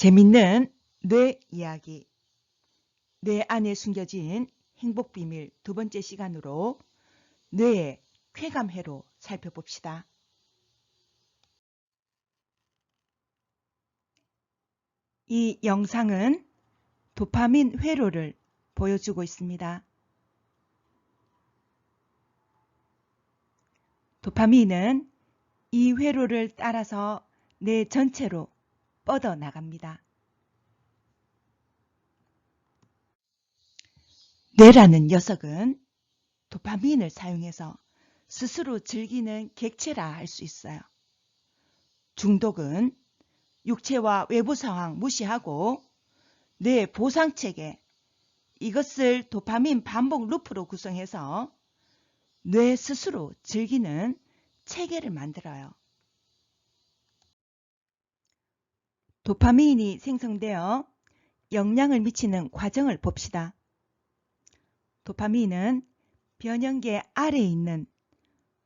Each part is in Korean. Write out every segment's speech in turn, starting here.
재밌는 뇌 이야기. 뇌 안에 숨겨진 행복 비밀 두 번째 시간으로 뇌의 쾌감 회로 살펴봅시다. 이 영상은 도파민 회로를 보여주고 있습니다. 도파민은 이 회로를 따라서 뇌 전체로 뻗어 나갑니다. 뇌라는 녀석은 도파민을 사용해서 스스로 즐기는 객체라 할 수 있어요. 중독은 육체와 외부 상황 무시하고 뇌 보상체계 이것을 도파민 반복 루프로 구성해서 뇌 스스로 즐기는 체계를 만들어요. 도파민이 생성되어 영향을 미치는 과정을 봅시다. 도파민은 변형계 아래에 있는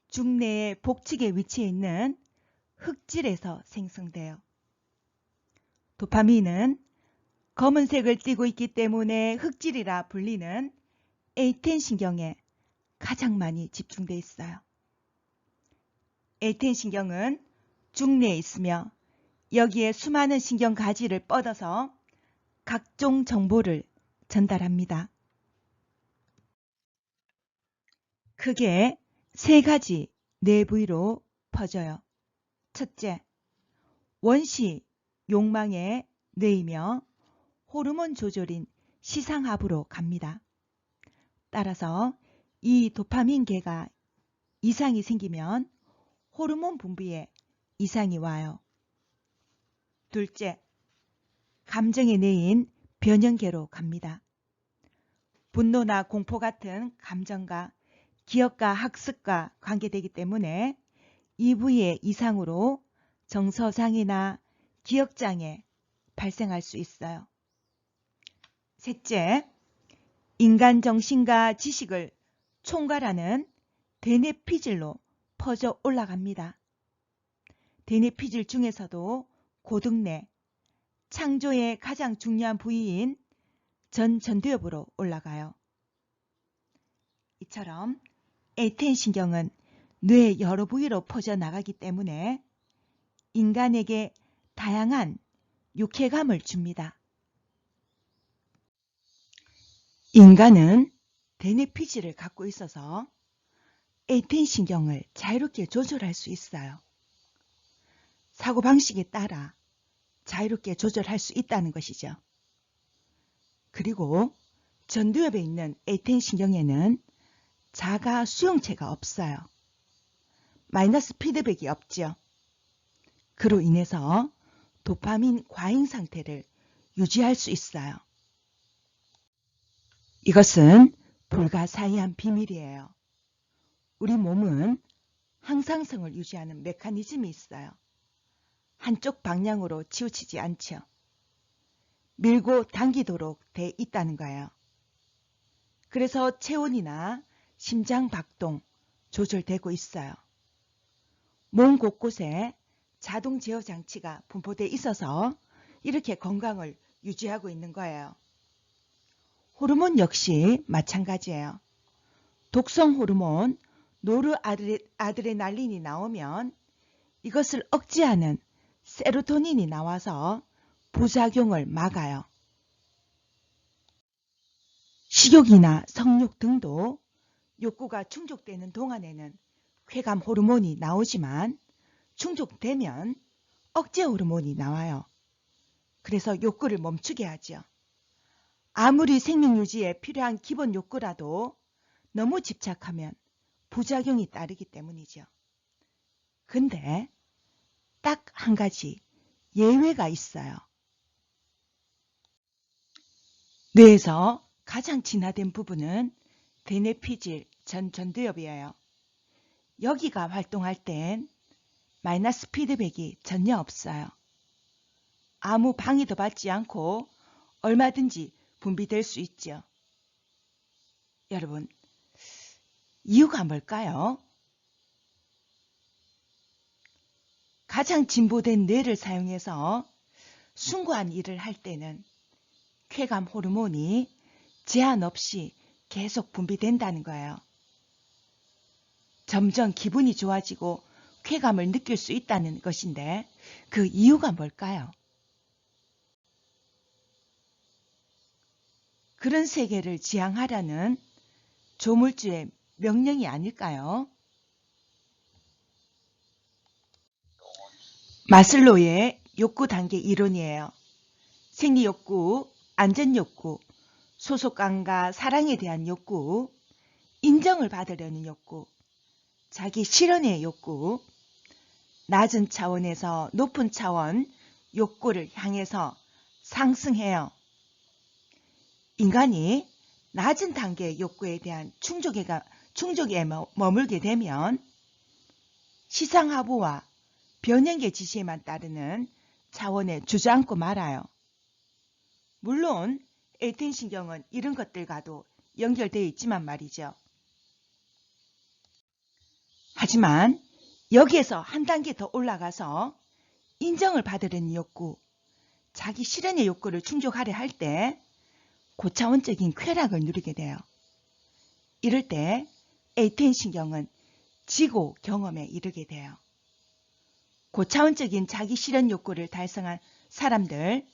중뇌의 복측에 위치해 있는 흑질에서 생성돼요. 도파민은 검은색을 띠고 있기 때문에 흑질이라 불리는 에이텐 신경에 가장 많이 집중되어 있어요. 에이텐 신경은 중뇌에 있으며 여기에 수많은 신경 가지를 뻗어서 각종 정보를 전달합니다. 크게 세 가지 뇌 부위로 퍼져요. 첫째, 원시 욕망의 뇌이며 호르몬 조절인 시상합으로 갑니다. 따라서 이 도파민계가 이상이 생기면 호르몬 분비에 이상이 와요. 둘째, 감정의 뇌인 변형계로 갑니다. 분노나 공포 같은 감정과 기억과 학습과 관계되기 때문에 이 부위의 이상으로 정서장애나 기억장애 발생할 수 있어요. 셋째, 인간 정신과 지식을 총괄하는 대뇌피질로 퍼져 올라갑니다. 대뇌피질 중에서도 고등뇌, 창조의 가장 중요한 부위인 전 전두엽으로 올라가요. 이처럼 에텐 신경은 뇌 여러 부위로 퍼져나가기 때문에 인간에게 다양한 유쾌감을 줍니다. 인간은 대뇌피질을 갖고 있어서 에텐 신경을 자유롭게 조절할 수 있어요. 사고방식에 따라 자유롭게 조절할 수 있다는 것이죠. 그리고 전두엽에 있는 에텐 신경에는 자가 수용체가 없어요. 마이너스 피드백이 없죠. 그로 인해서 도파민 과잉 상태를 유지할 수 있어요. 이것은 불가사의한 비밀이에요. 우리 몸은 항상성을 유지하는 메커니즘이 있어요. 한쪽 방향으로 치우치지 않죠. 밀고 당기도록 돼 있다는 거예요. 그래서 체온이나 심장 박동 조절되고 있어요. 몸 곳곳에 자동 제어 장치가 분포되어 있어서 이렇게 건강을 유지하고 있는 거예요. 호르몬 역시 마찬가지예요. 독성 호르몬 노르아드레날린이 나오면 이것을 억제하는 세로토닌이 나와서 부작용을 막아요. 식욕이나 성욕 등도 욕구가 충족되는 동안에는 쾌감 호르몬이 나오지만 충족되면 억제 호르몬이 나와요. 그래서 욕구를 멈추게 하죠. 아무리 생명 유지에 필요한 기본 욕구라도 너무 집착하면 부작용이 따르기 때문이죠. 근데 딱 한 가지 예외가 있어요. 뇌에서 가장 진화된 부분은 대뇌피질 전 전두엽이에요. 여기가 활동할 땐 마이너스 피드백이 전혀 없어요. 아무 방해도 받지 않고 얼마든지 분비될 수 있죠. 여러분, 이유가 뭘까요? 가장 진보된 뇌를 사용해서 숭고한 일을 할 때는 쾌감 호르몬이 제한 없이 계속 분비된다는 거예요. 점점 기분이 좋아지고 쾌감을 느낄 수 있다는 것인데 그 이유가 뭘까요? 그런 세계를 지향하라는 조물주의 명령이 아닐까요? 마슬로의 욕구 단계 이론이에요. 생리 욕구, 안전 욕구, 소속감과 사랑에 대한 욕구, 인정을 받으려는 욕구, 자기 실현의 욕구, 낮은 차원에서 높은 차원 욕구를 향해서 상승해요. 인간이 낮은 단계의 욕구에 대한 충족에 머- 머물게 되면 시상하부와 변형의 지시에만 따르는 차원에 주저앉고 말아요. 물론 에이텐 신경은 이런 것들과도 연결되어 있지만 말이죠. 하지만 여기에서 한 단계 더 올라가서 인정을 받으려는 욕구, 자기 실현의 욕구를 충족하려 할 때 고차원적인 쾌락을 누리게 돼요. 이럴 때 에이텐 신경은 지고 경험에 이르게 돼요. 고차원적인 자기 실현 욕구를 달성한 사람들,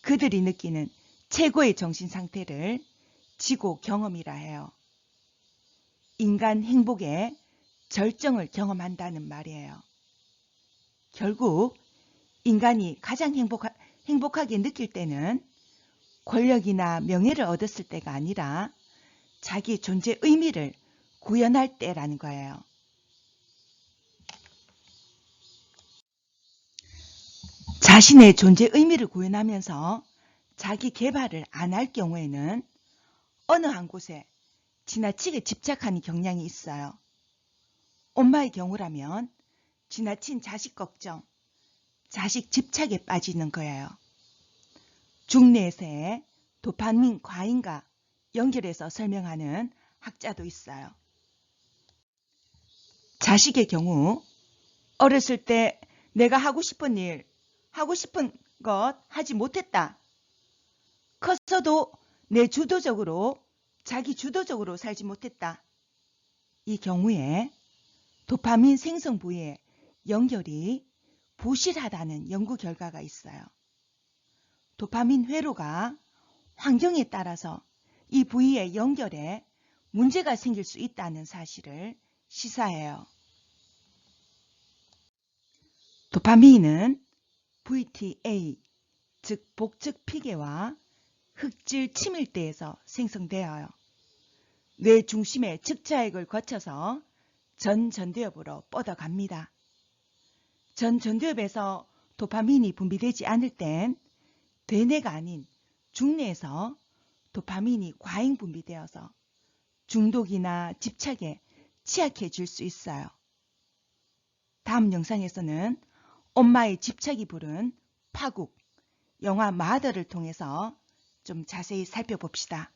그들이 느끼는 최고의 정신 상태를 지고 경험이라 해요. 인간 행복의 절정을 경험한다는 말이에요. 결국 인간이 가장 행복하, 행복하게 느낄 때는 권력이나 명예를 얻었을 때가 아니라 자기 존재 의미를 구현할 때라는 거예요. 자신의 존재 의미를 구현하면서 자기 개발을 안 할 경우에는 어느 한 곳에 지나치게 집착하는 경향이 있어요. 엄마의 경우라면 지나친 자식 걱정, 자식 집착에 빠지는 거예요. 중뇌세의 도파민 과잉과 연결해서 설명하는 학자도 있어요. 자식의 경우 어렸을 때 내가 하고 싶은 일, 하고 싶은 것 하지 못했다. 컸어도 내 주도적으로 자기 주도적으로 살지 못했다. 이 경우에 도파민 생성 부위의 연결이 부실하다는 연구 결과가 있어요. 도파민 회로가 환경에 따라서 이 부위의 연결에 문제가 생길 수 있다는 사실을 시사해요. 도파민은 VTA, 즉 복측 피계와 흑질 치밀대에서 생성되어요. 뇌 중심의 측차액을 거쳐서 전전두엽으로 뻗어갑니다. 전전두엽에서 도파민이 분비되지 않을 땐 대뇌가 아닌 중뇌에서 도파민이 과잉 분비되어서 중독이나 집착에 취약해질 수 있어요. 다음 영상에서는 엄마의 집착이 부른 파국, 영화 마더를 통해서 좀 자세히 살펴봅시다.